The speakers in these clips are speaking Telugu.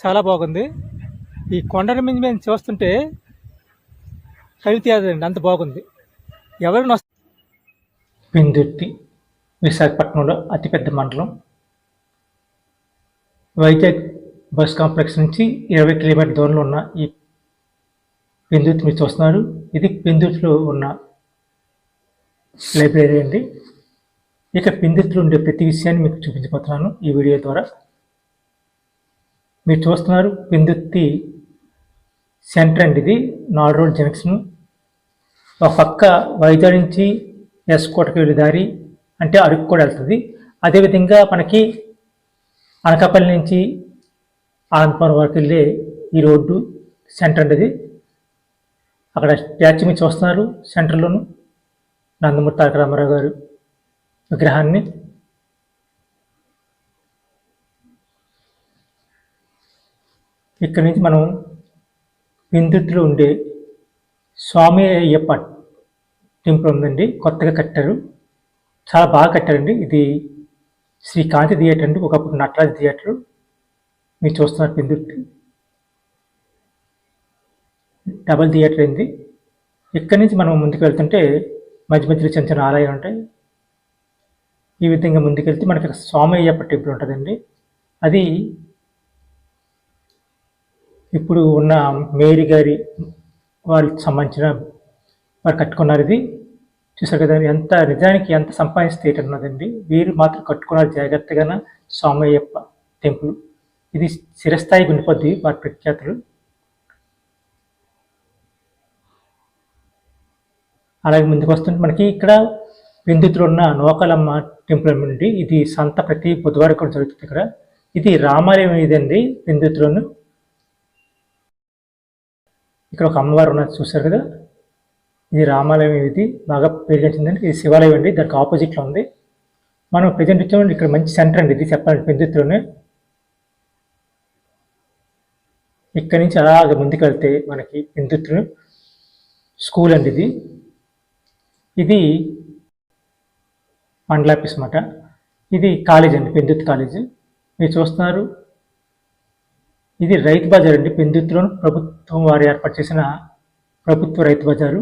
చాలా బాగుంది. ఈ కొండల మీద మేము చూస్తుంటే కవితీయాదండి అంత బాగుంది. ఎవరిని వస్త పెందుర్తి విశాఖపట్నంలో అతిపెద్ద మండలం. వైజాగ్ బస్ కాంప్లెక్స్ నుంచి ఇరవై కిలోమీటర్ దూరంలో ఉన్న ఈ పెందుర్తి మీరు చూస్తున్నారు. ఇది పెందుర్తిలో ఉన్న లైబ్రరీ అండి. ఇక పెందుర్తిలో ఉండే ప్రతి విషయాన్ని మీకు చూపించబోతున్నాను ఈ వీడియో ద్వారా. మీరు చూస్తున్నారు విందుత్తి సెంటర్ అండి ఇది. నాలుగు రోడ్ జంక్షన్. ఒక పక్క వైజాగ్ నుంచి ఎస్కోటకి వెళ్ళే దారి అంటే అరకు కూడా వెళ్తుంది. అదేవిధంగా మనకి అనకాపల్లి నుంచి ఆనందపురం వరకు వెళ్ళే ఈ రోడ్డు సెంటర్ అండి ఇది అక్కడ స్టాచ్యూ మీద చూస్తున్నారు సెంటర్లోను. నందమూరి తారక రామారావు గారు విగ్రహాన్ని. ఇక్కడి నుంచి మనం విందుతులు ఉండే స్వామి అయ్యప్ప టెంపుల్ ఉందండి. కొత్తగా కట్టారు. చాలా బాగా కట్టారండి. ఇది శ్రీ కాంతి థియేటర్ అండి. ఒకప్పుడు నటరాజ్ థియేటర్. మీరు చూస్తున్నారు పెందుర్తి డబల్ థియేటర్ అయింది. ఇక్కడి నుంచి మనం ముందుకు వెళ్తుంటే మధ్య మధ్యలో చిన్న చిన్న ఆలయాలు ఉంటాయి. ఈ విధంగా ముందుకెళ్తే మనకి ఇక్కడ స్వామి అయ్యప్ప టెంపుల్ ఉంటుందండి. అది ఇప్పుడు ఉన్న మేరీ గారి వారికి సంబంధించిన వారు కట్టుకున్నారు ఇది. చూసారు కదా ఎంత నిజానికి ఎంత సంపాదిస్తే ఉన్నదండి. వీరు మాత్రం కట్టుకున్నారు జాగ్రత్తగా స్వామయ్యప్ప టెంపుల్. ఇది చిరస్థాయి ఉండిపోద్ది వారి ప్రఖ్యాతులు. అలాగే ముందుకు వస్తుంటే మనకి ఇక్కడ విందుతులు ఉన్న నోకలమ్మ టెంపుల్ నుండి ఇది సంత ప్రతి బుధవారం కూడా జరుగుతుంది ఇక్కడ. ఇది రామాలయం ఇదండి విందుతులను. ఇక్కడ ఒక అమ్మవారు ఉన్నది చూశారు కదా? ఇది రామాలయం ఇది బాగా పేరుగంచిందండి ఇది శివాలయం అండి. దానికి ఆపోజిట్లో ఉంది. మనం ప్రజెంట్ వచ్చామండి ఇక్కడ మంచి సెంటర్ అండి. ఇది చెప్పాలంటే పెద్దులోనే ఇక్కడ నుంచి అలాగ ముందుకు వెళ్తే మనకి పెందుతులు స్కూల్ అండి ఇది. ఇది మండల ఆఫీస్ అన్నమాట. ఇది కాలేజ్ అండి పెందుత్ కాలేజ్. మీరు చూస్తున్నారు. ఇది రైతు బజార్ అండి. పెందుత్తులో ప్రభుత్వం వారు ఏర్పాటు చేసిన ప్రభుత్వ రైతు బజారు.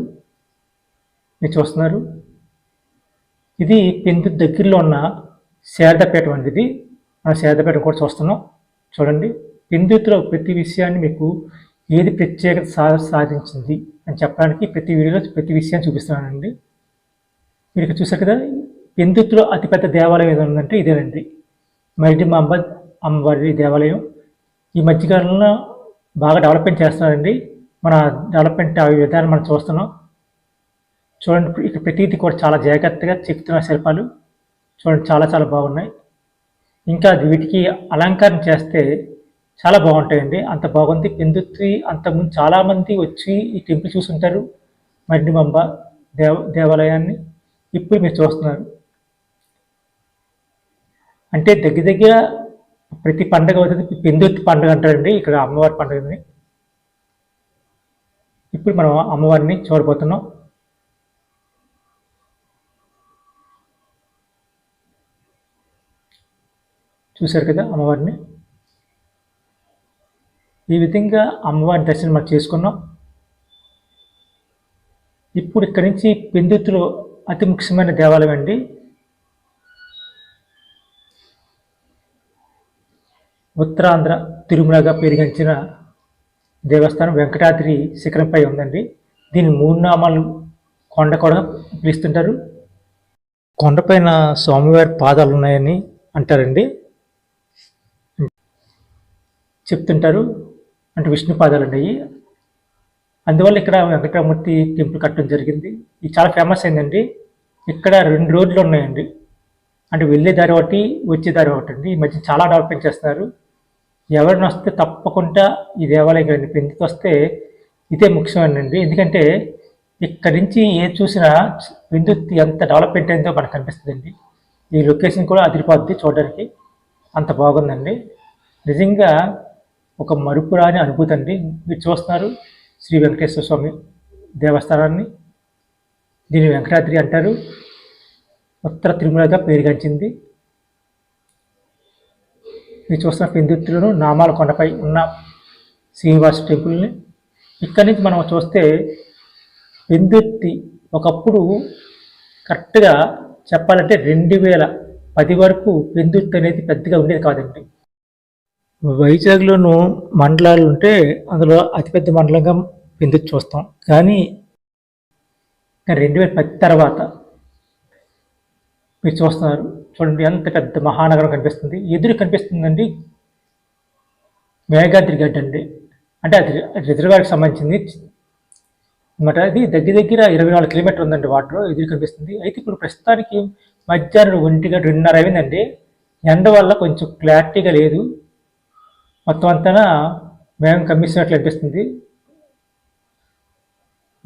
మీరు చూస్తున్నారు. ఇది పెందు దగ్గరలో ఉన్న శారదపేట అండి ఇది. మన శారదపేట కూడా చూస్తున్నాం. చూడండి. పెందుత్తులో ప్రతి విషయాన్ని మీకు ఏది ప్రత్యేకత సా సాధించింది అని చెప్పడానికి ప్రతి వీడియోలో ప్రతి విషయాన్ని చూపిస్తున్నానండి. మీరు ఇక్కడ చూసారు కదా పెందుత్తులో అతిపెద్ద దేవాలయం ఏదో ఉందంటే ఇదేనండి. మైటి మాంబ అమ్మవారి దేవాలయం. ఈ మధ్యకాలంలో బాగా డెవలప్మెంట్ చేస్తున్నారండి. మన డెవలప్మెంట్ ఆ విధానం మనం చూస్తున్నాం. చూడండి ఇక్కడ ప్రతీది కూడా చాలా జాగ్రత్తగా చెక్కుతున్న శిల్పాలు చూడండి చాలా చాలా బాగున్నాయి. ఇంకా వీటికి అలంకరణ చేస్తే చాలా బాగుంటాయండి. అంత బాగుంది. పెందుత్రి అంతకుముందు చాలామంది వచ్చి ఈ టెంపుల్ చూసుంటారు. మరిడిమంబ దేవ దేవాలయాన్ని ఇప్పుడు మీరు చూస్తున్నారు. అంటే దగ్గర దగ్గర ప్రతి పండగ అవుతుంది పెందుర్తి పండుగ అంటారండి. ఇక్కడ అమ్మవారి పండుగని ఇప్పుడు మనం అమ్మవారిని చూడబోతున్నాం. చూశారు కదా అమ్మవారిని? ఈ విధంగా అమ్మవారి దర్శనం మనం చేసుకున్నాం. ఇప్పుడు ఇక్కడి నుంచి పెందుతులో అతి ముఖ్యమైన దేవాలయం అండి. ఉత్తరాంధ్ర తిరుమలగా పెరిగించిన దేవస్థానం వెంకటాద్రి శిఖరంపై ఉందండి. దీని మూడు నామాలు కొండ కూడా పిలుస్తుంటారు. కొండపైన స్వామివారి పాదాలు ఉన్నాయని అంటారండి. చెప్తుంటారు. అంటే విష్ణు పాదాలు ఉన్నాయి అందువల్ల ఇక్కడ వెంకటరామూర్తి టెంపుల్ కట్టడం జరిగింది. ఇది చాలా ఫేమస్ అయిందండి. ఇక్కడ రెండు రోడ్లు ఉన్నాయండి. అంటే వెళ్ళే దారి ఒకటి వచ్చే దారి ఒకటి అండి ఈ మధ్య చాలా డెవలప్మెంట్ చేస్తున్నారు. ఎవరిని వస్తే తప్పకుండా ఈ దేవాలయం కానీ వస్తే ఇదే ముఖ్యమైనండి ఎందుకంటే ఇక్కడి నుంచి ఏ చూసినా విద్యుత్ ఎంత డెవలప్మెంట్ అయిందో మనకు కనిపిస్తుందండి. ఈ లొకేషన్ కూడా అదిరిపోద్ది చూడడానికి. అంత బాగుందండి. నిజంగా ఒక మరుపురాని అనుభూతి అండి. మీరు చూస్తున్నారు శ్రీ వెంకటేశ్వర స్వామి దేవస్థానాన్ని. దీన్ని వెంకటాద్రి అంటారు. ఉత్తర తిరుమలగా పేరుగాంచింది మీరు చూస్తున్న పెందుర్తిలోను నామాల కొండపై ఉన్న శ్రీనివాస టెంపుల్ని ఇక్కడి నుంచి మనం చూస్తే పెందుర్తి ఒకప్పుడు కరెక్ట్గా చెప్పాలంటే రెండు వేల పది వరకు పెందుర్తి అనేది పెద్దగా ఉండేది కాదండి. వైజాగ్లోనూ మండలాలు ఉంటే అందులో అతిపెద్ద మండలంగా పెందుర్తి చూస్తాం. కానీ రెండు వేల పది తర్వాత మీరు చూస్తున్నారు. చూడండి ఎంత పెద్ద మహానగరం కనిపిస్తుంది. ఎదురు కనిపిస్తుందండి మేఘాద్రి గడ్డ అండి. అంటే అది రిజర్వాయర్కి సంబంధించింది. అనమాట అది దగ్గర దగ్గర ఇరవై నాలుగు కిలోమీటర్ ఉందండి వాటర్. ఎదురు కనిపిస్తుంది. అయితే ఇప్పుడు ప్రస్తుతానికి మధ్యాహ్నం ఒంటిగా రెండున్నర అయిందండి. ఎండ వల్ల కొంచెం క్లారిటీగా లేదు. మొత్తం అంతా మేఘం కమ్మిస్తున్నట్లు అనిపిస్తుంది.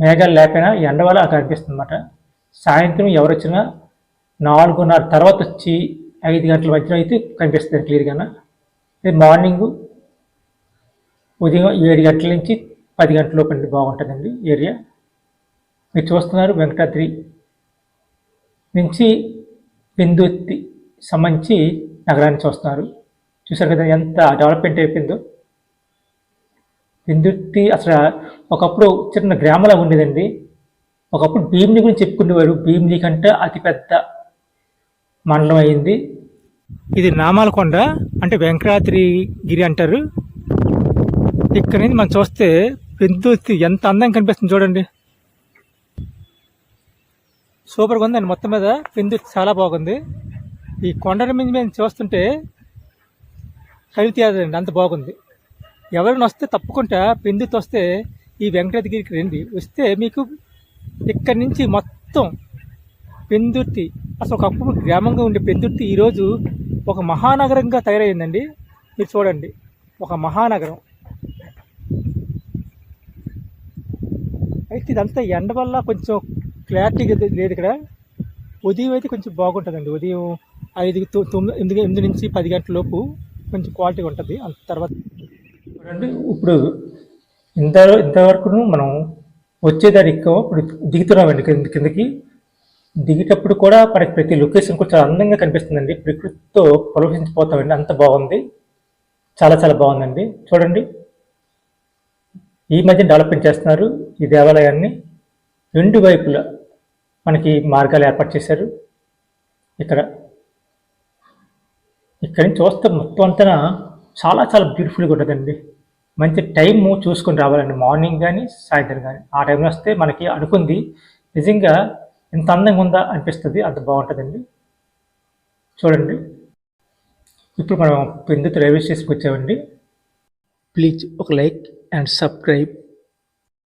మేఘాలు లేకపోయినా ఎండ వల్ల కనిపిస్తుంది అనమాట సాయంత్రం ఎవరు వచ్చినా నాలుగున్నర తర్వాత వచ్చి ఐదు గంటల మధ్యలో అయితే కనిపిస్తుంది క్లియర్గా ఇది మార్నింగ్ ఉదయం ఏడు గంటల నుంచి పది గంటల లోపు బాగుంటుందండి ఏరియా మీరు చూస్తున్నారు వెంకటాద్రి నుంచి బిందుత్తి సంబంధించి నగరాన్ని చూస్తున్నారు. చూసారు కదా ఎంత డెవలప్మెంట్ అయిపోయిందో. బిందుత్తి అసలు ఒకప్పుడు చిన్న గ్రామంలో ఉండేదండి. ఒకప్పుడు భీమిని గురించి చెప్పుకునేవారు. భీమిని కంటే అతిపెద్ద మండలం అయింది. ఇది నామాలకొండ అంటే వెంకటాద్రి గిరి అంటారు. ఇక్కడ నుంచి మనం చూస్తే పెందుర్తి ఎంత అందంగా కనిపిస్తుంది చూడండి. సూపర్గా ఉందండి మొత్తం మీద. పెందుర్తి చాలా బాగుంది. ఈ కొండల మీద మేము చూస్తుంటే కవితీయదండి అంత బాగుంది. ఎవరైనా వస్తే తప్పకుండా పెందుర్తి వస్తే ఈ వెంకటాద్రిగిరికి రండి. వస్తే మీకు ఇక్కడి నుంచి మొత్తం పెందుర్తి. అసలు ఒకప్పుడు గ్రామంగా ఉండే పెందుర్తి ఈరోజు ఒక మహానగరంగా తయారైందండి. మీరు చూడండి. ఒక మహానగరం. అయితే ఇదంతా ఎండ వల్ల కొంచెం క్లారిటీగా లేదు ఇక్కడ. ఉదయం అయితే కొంచెం బాగుంటుందండి. ఉదయం ఐదు తొమ్మిది ఎనిమిది నుంచి పది గంటల లోపు కొంచెం క్వాలిటీగా ఉంటుంది. అంత తర్వాత చూడండి. ఇప్పుడు ఇంత ఇంతవరకు మనం వచ్చేదాన్ని ఎక్కువ ఇప్పుడు దిగుతున్నామండి. కింద కిందకి. దిగేటప్పుడు కూడా మనకి ప్రతి లొకేషన్ కూడా చాలా అందంగా కనిపిస్తుందండి. ప్రకృతితో పొలవించిపోతామండి అంత బాగుంది. చాలా చాలా బాగుందండి. చూడండి. ఈ మధ్య డెవలప్మెంట్ చేస్తున్నారు ఈ దేవాలయాన్ని. రెండు వైపులా మనకి మార్గాలు ఏర్పాటు చేశారు. ఇక్కడ ఇక్కడ నుంచి చూస్తే మొత్తం అంతా చాలా చాలా బ్యూటిఫుల్గా ఉంటుందండి. మంచి టైం చూసుకొని రావాలండి. మార్నింగ్ కానీ సాయంత్రం కానీ ఆ టైంలో వస్తే మనకి అనుకుంది. నిజంగా ఎంత అందంగా ఉందా అనిపిస్తుంది అంత బాగుంటుందండి. చూడండి. ఇప్పుడు మనం పెందుతు రైల్వే స్టేషన్కి వచ్చామండి ప్లీజ్ ఒక లైక్ అండ్ సబ్స్క్రైబ్.